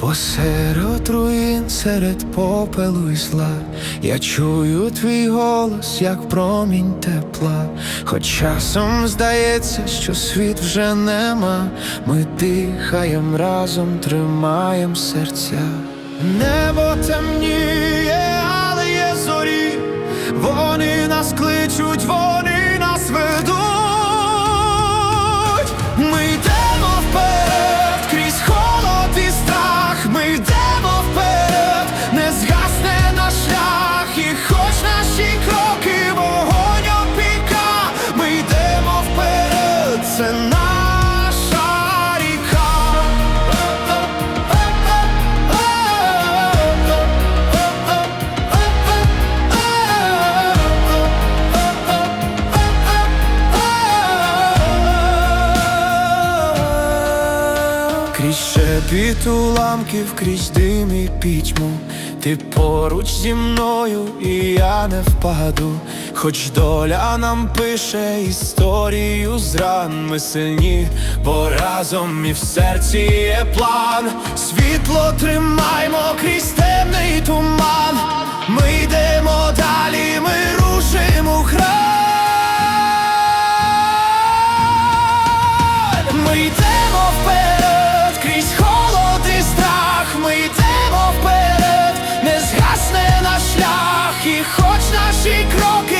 Посеред руїн, серед попелу і зла, я чую твій голос, як промінь тепла. Хоч часом здається, що світ вже нема, ми дихаєм разом, тримаєм серця. Небо темніє, але є зорі, вони нас кличуть, tonight Крізь шепіт уламків, крізь дим і пітьму. Ти поруч зі мною, і я не впаду, хоч доля нам пише історію зран. Ми сильні, бо разом і в серці є план. Світло тримаймо хоч наші кроки.